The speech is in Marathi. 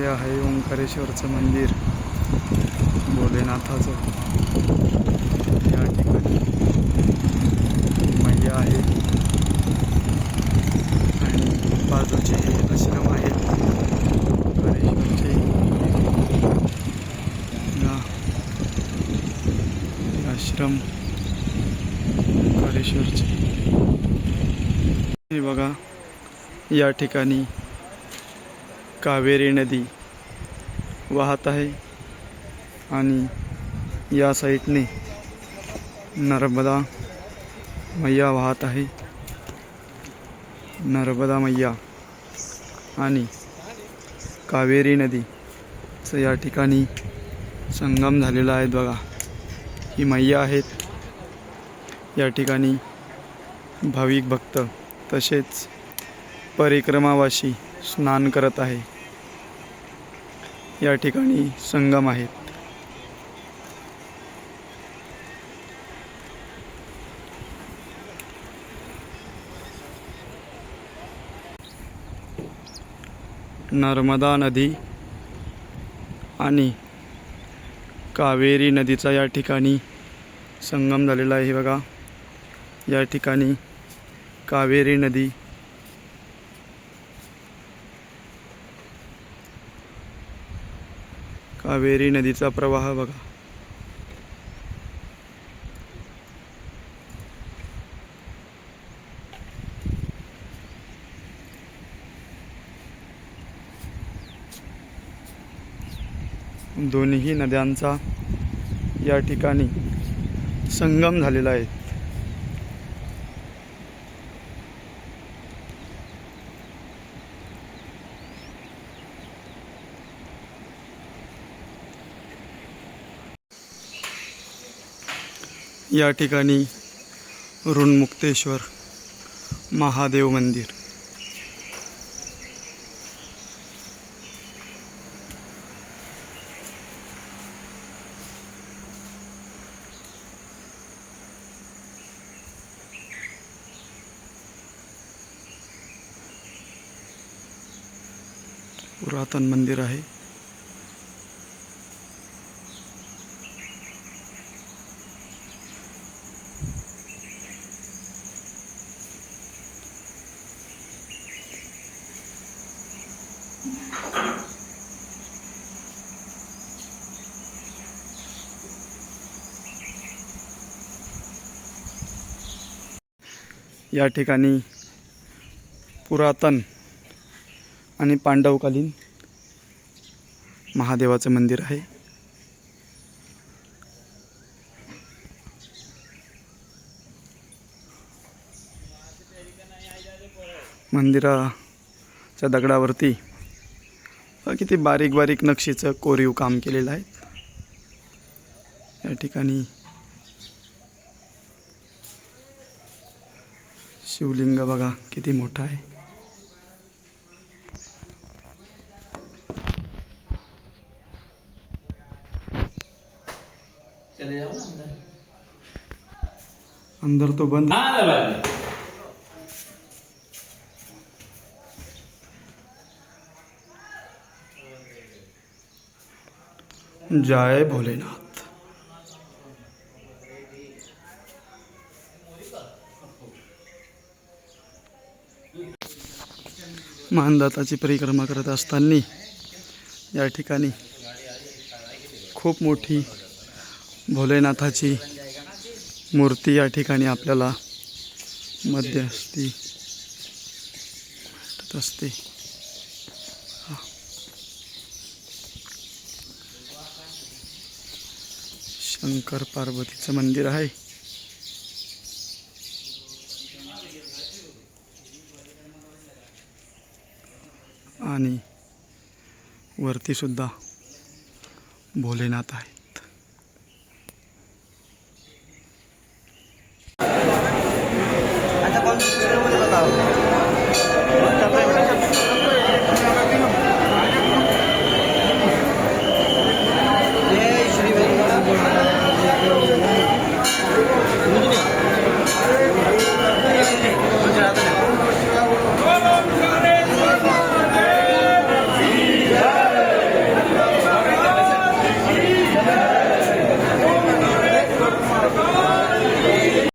हे आहे ओंकारेश्वरचं मंदिर भोलेनाथाचं. या ठिकाणी मैया आहे. आणि बाजूचे हे आश्रम आहेत. ओंकारेश्वरचे. या आश्रम ओंकारेश्वरचे. हे बघा या ठिकाणी कावेरी नदी वाहत आहे आणि या साईडने नर्मदा मैया वाहत आहे. नर्मदा मैया आणि कावेरी नदीचं या ठिकाणी संगम झालेला आहे. बघा ही मैया आहेत. या ठिकाणी भाविक भक्त तसेच परिक्रमावासी स्नान करत आहे. या ठिकाणी संगम आहेत. नर्मदा नदी आणि कावेरी नदीचा या ठिकाणी संगम झालेला आहे बघा. या ठिकाणी कावेरी नदी कावेरी नदीचा प्रवाह बघा. दोन्ही नद्यांचा या ठिकाणी संगम झालेला आहे. या ठिकाणी ऋणमुक्तेश्वर महादेव मंदिर. पुरातन मंदिर आहे. या ठिकाणी पुरातन आणि पांडवकालीन महादेवाचं मंदिर आहे. मंदिराच्या दगडावरती किती बारीक बारीक नक्षीचं कोरीव काम केलेलं आहे. या ठिकाणी शिवलिंग बघा किती मोठा आहे. चले जाओ ना अंदर. अंदर तो बंद. जय भोलेनाथ. मानदाताची परिक्रमा करत असताना या ठिकाणी खूप मोठी भोलेनाथाची मूर्ती या ठिकाणी आपल्याला मध्यस्थी भेटत असते. शंकर पार्वतीचं मंदिर आहे. आणि वरतीसुद्धा भोलेनाथ आहे.